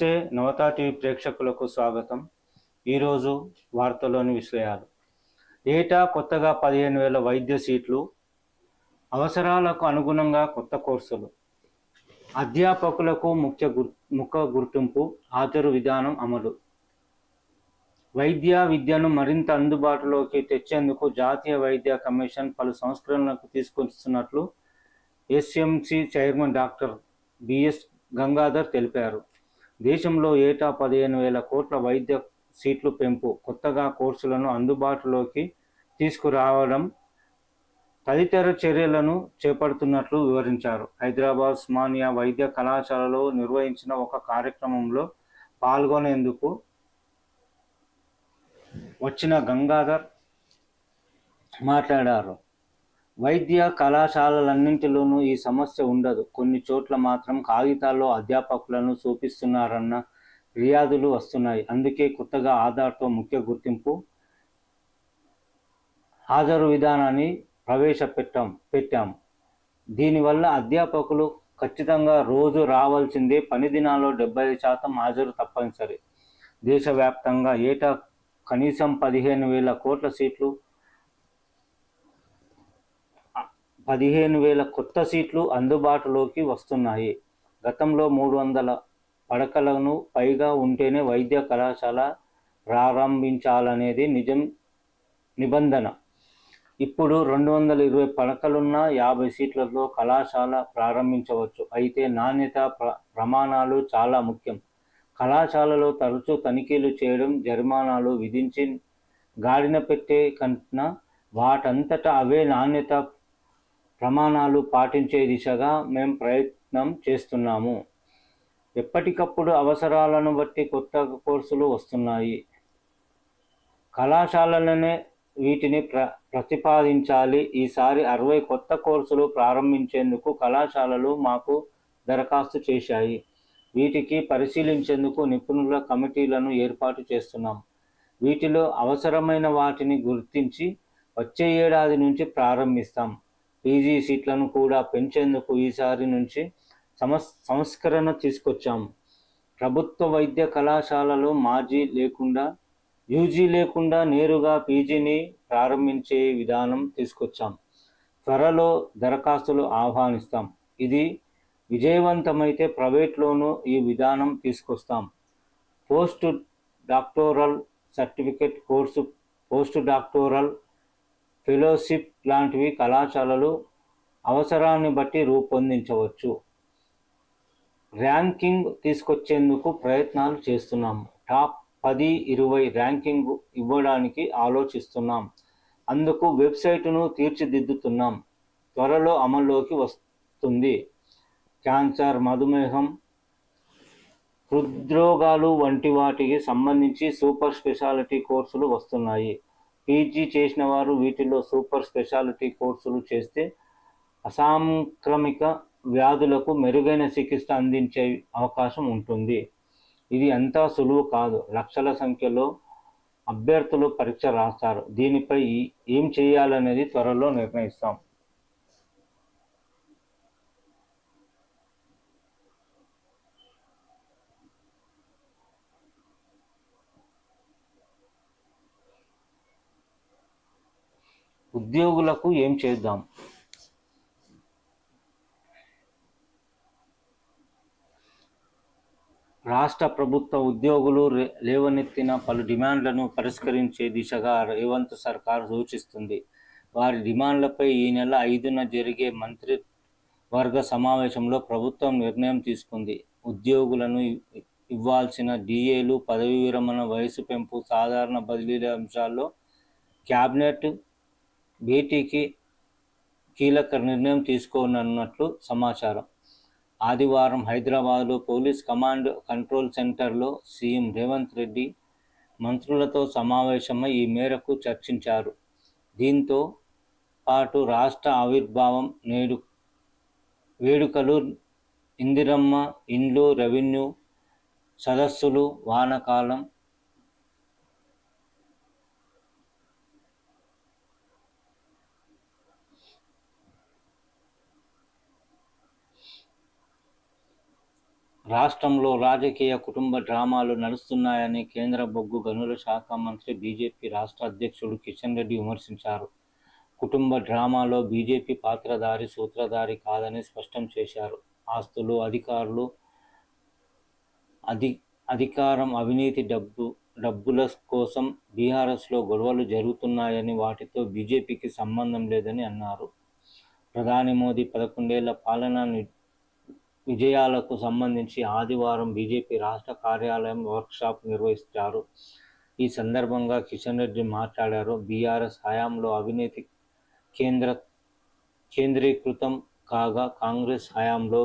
నమస్తే. నవతా టీవీ ప్రేక్షకులకు స్వాగతం. ఈరోజు వార్తలోని విషయాలు. ఏటా కొత్తగా పదిహేను వేల వైద్య సీట్లు అవసరాలకు అనుగుణంగా కొత్త కోర్సులు. అధ్యాపకులకు ముఖ్య గుర్ ముఖ గుర్తింపు హాజరు విధానం అమలు. వైద్య విద్యను మరింత అందుబాటులోకి తెచ్చేందుకు జాతీయ వైద్య కమిషన్ పలు సంస్కరణలకు తీసుకొస్తున్నట్లు SMC chairman doctor BS Gangadhar తెలిపారు. దేశంలో ఏటా పదిహేను వేల కోట్ల వైద్య సీట్లు పెంపు కొత్తగా కోర్సులను అందుబాటులోకి తీసుకురావడం తదితర చర్యలను చేపడుతున్నట్లు వివరించారు. హైదరాబాద్ ఉస్మానియా వైద్య కళాశాలలో నిర్వహించిన ఒక కార్యక్రమంలో పాల్గొనేందుకు వచ్చిన గంగాధర్ మాట్లాడారు. వైద్య కళాశాలలన్నింటిలోనూ ఈ సమస్య ఉండదు. కొన్ని చోట్ల మాత్రం కాగితాల్లో అధ్యాపకులను చూపిస్తున్నారన్న ఫిర్యాదులు వస్తున్నాయి. అందుకే కొత్తగా ఆధార్తో ముఖ్య గుర్తింపు హాజరు విధానాన్ని ప్రవేశపెట్టాం పెట్టాం. దీనివల్ల అధ్యాపకులు ఖచ్చితంగా రోజు రావాల్సిందే. పని దినాల్లో డెబ్బై శాతం హాజరు తప్పనిసరి. దేశవ్యాప్తంగా ఏటా కనీసం పదిహేను వేల కోట్ల సీట్లు పదిహేను వేల కొత్త సీట్లు అందుబాటులోకి వస్తున్నాయి. గతంలో మూడు వందల పడకలను పైగా ఉంటేనే వైద్య కళాశాల ప్రారంభించాలనేది నిజం నిబంధన. ఇప్పుడు రెండు వందల ఇరవై పడకలున్న యాభై సీట్లతో కళాశాల ప్రారంభించవచ్చు. అయితే నాణ్యత ప్ర ప్రమాణాలు చాలా ముఖ్యం. కళాశాలలో తరచూ తనిఖీలు చేయడం జరిమానాలు విధించి గాడిన పెట్టే కన్నా వాటంతటా అవే నాణ్యత ప్రమాణాలు పాటించే దిశగా మేము ప్రయత్నం చేస్తున్నాము. ఎప్పటికప్పుడు అవసరాలను బట్టి కొత్త కోర్సులు వస్తున్నాయి. కళాశాలలనే వీటిని ప్ర ప్రతిపాదించాలి. ఈసారి అరవై కొత్త కోర్సులు ప్రారంభించేందుకు కళాశాలలు మాకు దరఖాస్తు చేశాయి. వీటికి పరిశీలించేందుకు నిపుణుల కమిటీలను ఏర్పాటు చేస్తున్నాం. వీటిలో అవసరమైన వాటిని గుర్తించి వచ్చే ఏడాది నుంచి ప్రారంభిస్తాం. పీజీ సీట్లను కూడా పెంచేందుకు ఈసారి నుంచి సంస్ సంస్కరణ తీసుకొచ్చాం. ప్రభుత్వ వైద్య కళాశాలలో మాజీ లేకుండా యూజీ లేకుండా నేరుగా పీజీని ప్రారంభించే విధానం తీసుకొచ్చాం. త్వరలో దరఖాస్తులు ఆహ్వానిస్తాం. ఇది విజయవంతమైతే ప్రైవేట్లోనూ ఈ విధానం తీసుకొస్తాం. Post doctoral certificate course post doctoral fellowship లాంటివి కళాశాలలు అవసరాన్ని బట్టి రూపొందించవచ్చు. ర్యాంకింగ్ తీసుకొచ్చేందుకు ప్రయత్నాలు చేస్తున్నాం. టాప్ పది ఇరవై ర్యాంకింగ్ ఇవ్వడానికి ఆలోచిస్తున్నాం. అందుకు వెబ్సైటును తీర్చిదిద్దుతున్నాం. త్వరలో అమల్లోకి వస్తుంది. క్యాన్సర్ మధుమేహం హృద్రోగాలు వంటి వాటికి సంబంధించి సూపర్ స్పెషాలిటీ కోర్సులు వస్తున్నాయి. పీజీ చేసిన వారు వీటిలో సూపర్ స్పెషాలిటీ కోర్సులు చేస్తే అసాంక్రమిక వ్యాధులకు మెరుగైన చికిత్స అందించే అవకాశం ఉంటుంది. ఇది అంతా సులువు కాదు. లక్షల సంఖ్యలో అభ్యర్థులు పరీక్ష రాస్తారు. దీనిపై ఏం చేయాలనేది త్వరలో నిర్ణయిస్తాం. ఉద్యోగులకు ఏం చేద్దాం? రాష్ట్ర ప్రభుత్వ ఉద్యోగులు లేవనెత్తిన పలు డిమాండ్లను పరిష్కరించే దిశగా రేవంత్ సర్కార్ సూచిస్తుంది. వారి డిమాండ్లపై ఈ నెల ఐదున జరిగే మంత్రి వర్గ సమావేశంలో ప్రభుత్వం నిర్ణయం తీసుకుంది. ఉద్యోగులను ఇవ్వాల్సిన డిఏలు పదవీ విరమణ వయసు పెంపు సాధారణ బదిలీల అంశాల్లో క్యాబినెట్ భేటీకి కీలక నిర్ణయం తీసుకోనున్నట్లు సమాచారం. ఆదివారం హైదరాబాద్లో పోలీస్ కమాండ్ కంట్రోల్ సెంటర్లో సీఎం రేవంత్ రెడ్డి మంత్రులతో సమావేశమై ఈ మేరకు చర్చించారు. దీంతో పాటు రాష్ట్ర ఆవిర్భావం నేడు వేడుకలు ఇందిరమ్మ ఇండ్లు రెవెన్యూ సదస్సులు వానకాలం రాష్ట్రంలో రాజకీయ కుటుంబ డ్రామాలు నడుస్తున్నాయని కేంద్ర బొగ్గు గనుల శాఖ మంత్రి బీజేపీ రాష్ట్ర అధ్యక్షుడు కిషన్ రెడ్డి విమర్శించారు. కుటుంబ డ్రామాలో బీజేపీ పాత్రధారి సూత్రధారి కాదని స్పష్టం చేశారు. ఆస్తులు అధికారులు అధి అధికారం అవినీతి డబ్బు డబ్బుల కోసం బీఆర్ఎస్లో గొడవలు జరుగుతున్నాయని వాటితో బీజేపీకి సంబంధం లేదని అన్నారు. ప్రధాని మోదీ పదకొండేళ్ళ పాలన విజయాలకు సంబంధించి ఆదివారం బీజేపీ రాష్ట్ర కార్యాలయం వర్క్షాప్ నిర్వహిస్తారు ఈ సందర్భంగా కిషన్ రెడ్డి మాట్లాడారు. బీఆర్ఎస్ హయాంలో అవినీతి కేంద్ర కేంద్రీకృతం కాగా కాంగ్రెస్ హయాంలో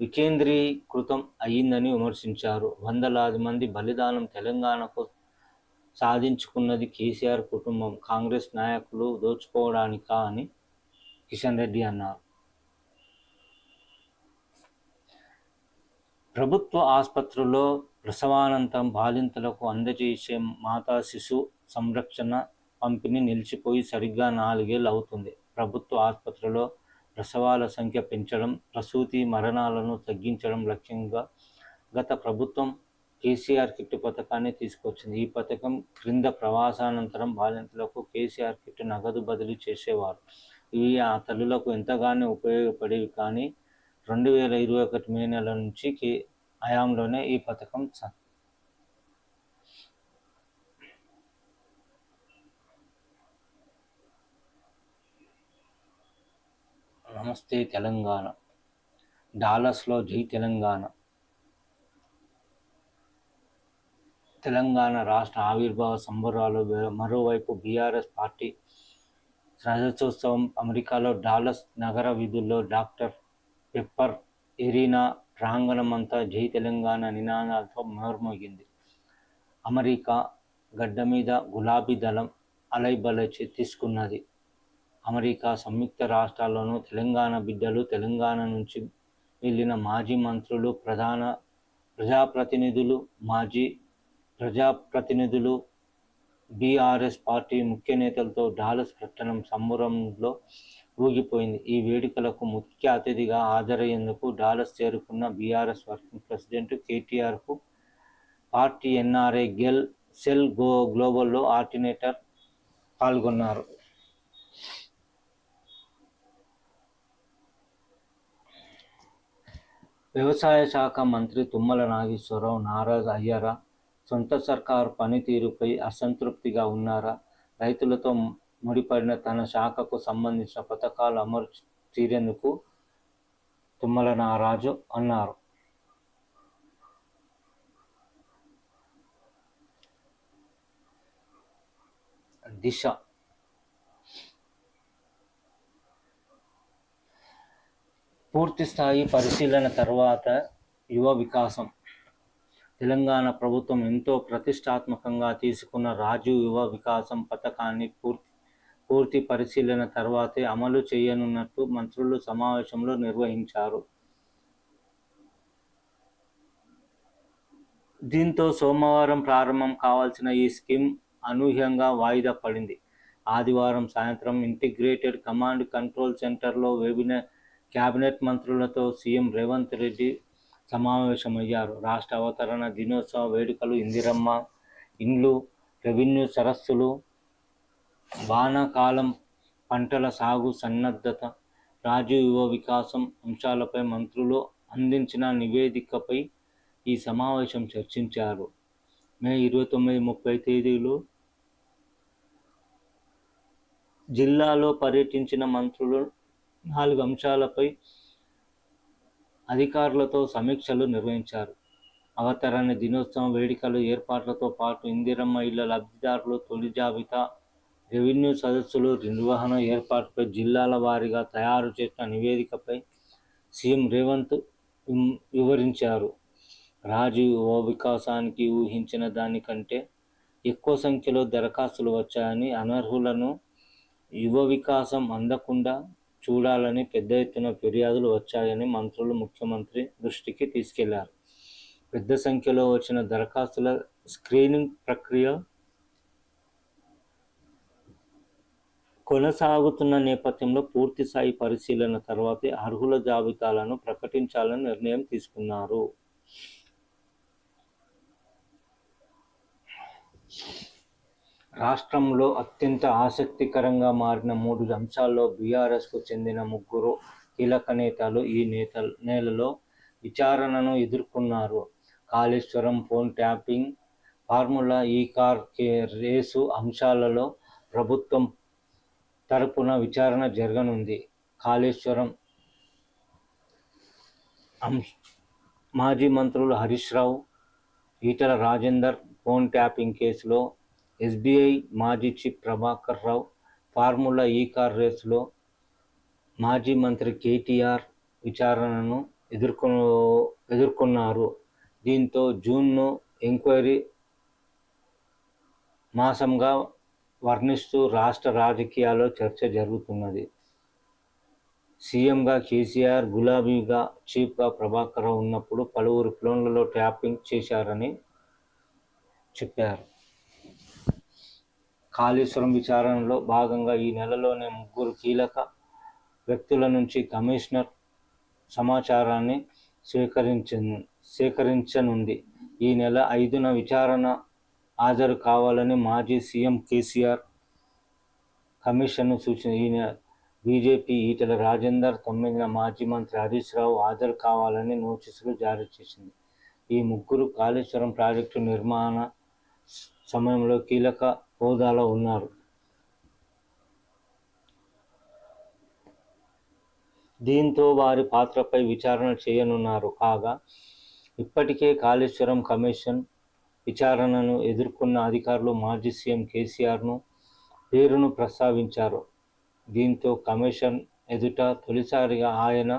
వికేంద్రీకృతం అయ్యిందని విమర్శించారు. వందలాది మంది బలిదానం తెలంగాణకు సాధించుకున్నది కేసీఆర్ కుటుంబం. కాంగ్రెస్ నాయకులు దోచుకోవడానికా అని కిషన్ రెడ్డి అన్నారు. ప్రభుత్వ ఆసుపత్రుల్లో ప్రసవానంతరం బాలింతలకు అందజేసే మాతా శిశు సంరక్షణ పంపిణీ నిలిచిపోయి సరిగ్గా నాలుగేళ్ళు అవుతుంది. ప్రభుత్వ ఆసుపత్రిలో ప్రసవాల సంఖ్య పెంచడం ప్రసూతి మరణాలను తగ్గించడం లక్ష్యంగా గత ప్రభుత్వం కేసీఆర్ కిట్ పథకాన్ని తీసుకొచ్చింది. ఈ పథకం క్రింద ప్రవాసానంతరం బాలింతలకు కేసీఆర్ కిట్ నగదు బదిలీ చేసేవారు. ఇవి ఆ తల్లులకు ఎంతగానో ఉపయోగపడేవి కానీ రెండు వేల ఇరవై ఒకటి మే నెల నుంచి అయాంలోనే హయాంలోనే ఈ పథకం నమస్తే తెలంగాణ. డాలస్లో జై తెలంగాణ. తెలంగాణ రాష్ట్ర ఆవిర్భావ సంబరాలు మరోవైపు బీఆర్ఎస్ పార్టీ రజతోత్సవం అమెరికాలో డాలస్ నగర వీధుల్లో డాక్టర్ పెప్పర్ ఎరీనా ప్రాంగణమంతా జై తెలంగాణ నినాదాలతో మార్మోగింది అమెరికా గడ్డ మీద గులాబీ దళం అలైబలచి తీసుకున్నది అమెరికా సంయుక్త రాష్ట్రాల్లోనూ తెలంగాణ బిడ్డలు తెలంగాణ నుంచి వెళ్ళిన మాజీ మంత్రులు ప్రధాన ప్రజాప్రతినిధులు మాజీ ప్రజాప్రతినిధులు బీఆర్ఎస్ పార్టీ ముఖ్య నేతలతో డాలస్ పట్టణం సంబరంలో ఊగిపోయింది. ఈ వేడుకలకు ముఖ్య అతిథిగా హాజరయ్యేందుకు డాలస్ చేరుకున్న బీఆర్ఎస్ వర్కింగ్ ప్రెసిడెంట్ కేటీఆర్కు పార్టీ ఎన్ఆర్ఐ గెల్ సెల్ గో గ్లోబల్లో ఆర్టినేటర్ పాల్గొన్నారు. వ్యవసాయ శాఖ మంత్రి తుమ్మల నాగేశ్వరరావు నారాజ్ అయ్యారా? సొంత సర్కారు పనితీరుపై అసంతృప్తిగా ఉన్నారా? రైతులతో ముడిపడిన తన శాఖకు సంబంధించిన పథకాలు అమలు తీరేందుకు తుమ్మల నారాజు అన్నారు. దిశ. పూర్తి స్థాయి పరిశీలన తర్వాత యువ వికాసం. తెలంగాణ ప్రభుత్వం ఎంతో ప్రతిష్టాత్మకంగా తీసుకున్న రాజు యువ వికాసం పథకాన్ని పూర్తి పూర్తి పరిశీలన తర్వాతే అమలు చేయనున్నట్టు మంత్రులు సమావేశంలో నిర్వహించారు. దీంతో సోమవారం ప్రారంభం కావాల్సిన ఈ స్కీమ్ అనూహ్యంగా వాయిదా పడింది. ఆదివారం సాయంత్రం ఇంటిగ్రేటెడ్ కమాండ్ కంట్రోల్ సెంటర్లో వెబినార్ కేబినెట్ మంత్రులతో సీఎం రేవంత్ రెడ్డి సమావేశమయ్యారు. రాష్ట్ర అవతరణ దినోత్సవ వేడుకలు ఇందిరమ్మ ఇండ్లు రెవెన్యూ సరస్సులు వానాకాలం పంటల సాగు సన్నద్ధత రాజీవ్ యువ వికాసం అంశాలపై మంత్రులు అందించిన నివేదికపై ఈ సమావేశం చర్చించారు. మే ఇరవై తొమ్మిది ముప్పై తేదీలు జిల్లాలో పర్యటించిన మంత్రులు నాలుగు అంశాలపై అధికారులతో సమీక్షలు నిర్వహించారు. అవతరణ దినోత్సవం వేడుకలు ఏర్పాట్లతో పాటు ఇందిరమ్మ ఇళ్ళ లబ్ధిదారులు తొలి జాబితా రెవెన్యూ సదస్సులు నిర్వహణ ఏర్పాటుపై జిల్లాల వారీగా తయారు చేసిన నివేదికపై సీఎం రేవంత్ వివరించారు. రాజీవ్ వికాసానికి ఊహించిన దానికంటే ఎక్కువ సంఖ్యలో దరఖాస్తులు వచ్చాయని అనర్హులను యువ వికాసం అందకుండా చూడాలని పెద్ద ఎత్తున ఫిర్యాదులు వచ్చాయని మంత్రులు ముఖ్యమంత్రి దృష్టికి తీసుకెళ్ళారు. పెద్ద సంఖ్యలో వచ్చిన దరఖాస్తుల స్క్రీనింగ్ ప్రక్రియ కొనసాగుతున్న నేపథ్యంలో పూర్తి స్థాయి పరిశీలన తర్వాతే అర్హుల జాబితాలను ప్రకటించాలని నిర్ణయం తీసుకున్నారు. రాష్ట్రంలో అత్యంత ఆసక్తికరంగా మారిన మూడు అంశాల్లో బీఆర్ఎస్కు చెందిన ముగ్గురు కీలక నేతలు ఈ నేత నేలలో విచారణను ఎదుర్కొన్నారు. Kaleshwaram phone tapping formula E car race అంశాలలో ప్రభుత్వం తరపున విచారణ జరగనుంది. కాళేశ్వరం మాజీ మంత్రులు హరీష్ రావు ఈటల రాజేందర్ ఫోన్ ట్యాపింగ్ కేసులో ఎస్బీఐ మాజీ chief Prabhakar Rao formula E car రేసులో మాజీ మంత్రి కేటీఆర్ విచారణను ఎదుర్కొ ఎదుర్కొన్నారు. దీంతో జూన్ను ఎంక్వైరీ మాసంగా వర్ణిస్తూ రాష్ట్ర రాజకీయాల్లో చర్చ జరుగుతున్నది. సీఎంగా కేసీఆర్ గులాబీగా చీఫ్గా ప్రభాకర్ రావు ఉన్నప్పుడు పలువురు ఫోన్లలో ట్యాపింగ్ చేశారని చెప్పారు. కాళేశ్వరం విచారణలో భాగంగా ఈ నెలలోనే ముగ్గురు కీలక వ్యక్తుల నుంచి కమిషనర్ సమాచారాన్ని స్వీకరించ సేకరించనుంది ఈ నెల ఐదున విచారణ హాజరు కావాలని మాజీ సీఎం కేసీఆర్ కమిషన్ను సూచన ఈయన బీజేపీ ఈటల రాజేందర్ తొమ్మిదిన మాజీ మంత్రి హరీష్ రావు హాజరు కావాలని నోటీసులు జారీ చేసింది. ఈ ముగ్గురు కాళేశ్వరం ప్రాజెక్టు నిర్మాణ సమయంలో కీలక హోదాలో ఉన్నారు. దీంతో వారి పాత్రపై విచారణ చేయనున్నారు. కాగా ఇప్పటికే కాళేశ్వరం కమిషన్ విచారణను ఎదుర్కొన్న అధికారులు మాజీ సీఎం కేసీఆర్ను పేరును ప్రస్తావించారు. దీంతో కమిషన్ ఎదుట తొలిసారిగా ఆయన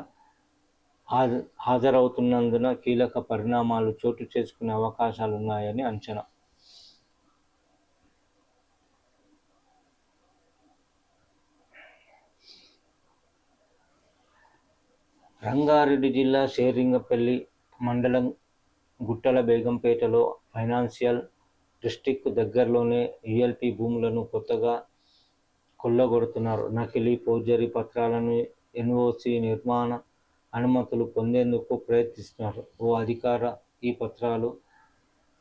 హాజరవుతున్నందున కీలక పరిణామాలు చోటు చేసుకునే అవకాశాలున్నాయని అంచనా. రంగారెడ్డి జిల్లా షేరింగపల్లి మండలం గుట్టల బేగంపేటలో ఫైనాన్షియల్ డిస్టిక్ దగ్గరలోనే ఈఎల్పి భూములను కొత్తగా కొల్లగొడుతున్నారు. నకిలీ ఫోర్జరీ పత్రాలను ఎన్ఓసి నిర్మాణ అనుమతులు పొందేందుకు ప్రయత్నిస్తున్నారు. ఓ అధికార ఈ పత్రాలు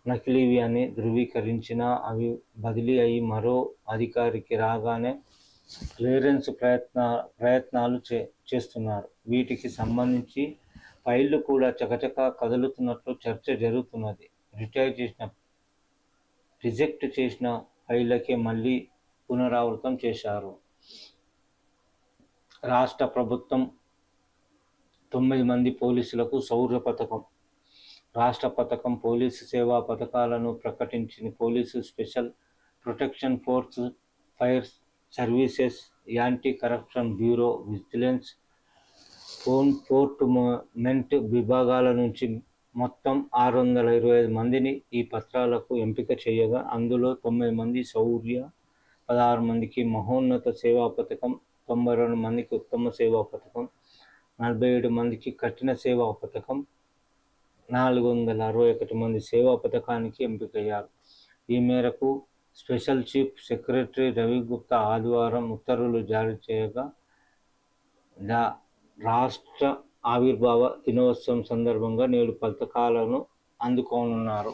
నకిలీవి అని ధృవీకరించినా అవి బదిలీ అయి మరో అధికారికి రాగానే క్లియరెన్స్ ప్రయత్న ప్రయత్నాలు చే చేస్తున్నారు. వీటికి సంబంధించి ఫైళ్ళు కూడా చకచక కదులుతున్నట్లు చర్చ జరుగుతున్నది. రిటైర్ చేసిన రిజెక్ట్ చేసిన ఫైళ్ళకే మళ్ళీ పునరావృతం చేశారు. రాష్ట్ర ప్రభుత్వం తొమ్మిది మంది పోలీసులకు సౌర్య పథకం రాష్ట్ర పథకం పోలీసు సేవా పథకాలను ప్రకటించిన police special protection force fire services anti corruption bureau vigilance enforcement విభాగాల నుంచి మొత్తం ఆరు వందల ఇరవై ఐదు మందిని ఈ పత్రాలకు ఎంపిక చేయగా అందులో తొమ్మిది మంది శౌర్య పదహారు మందికి మహోన్నత సేవా పథకం తొంభై రెండు మందికి ఉత్తమ సేవా పథకం నలభై ఏడు మందికి కఠిన సేవా పథకం నాలుగు వందల అరవై ఒకటి మంది సేవా పథకానికి ఎంపికయ్యారు. ఈ మేరకు special chief secretary Ravi Gupta ఆదివారం ఉత్తర్వులు జారీ చేయగా రాష్ట్ర ఆవిర్భావ దినోత్సవం సందర్భంగా నేడు పథకాలను అందుకోనున్నారు.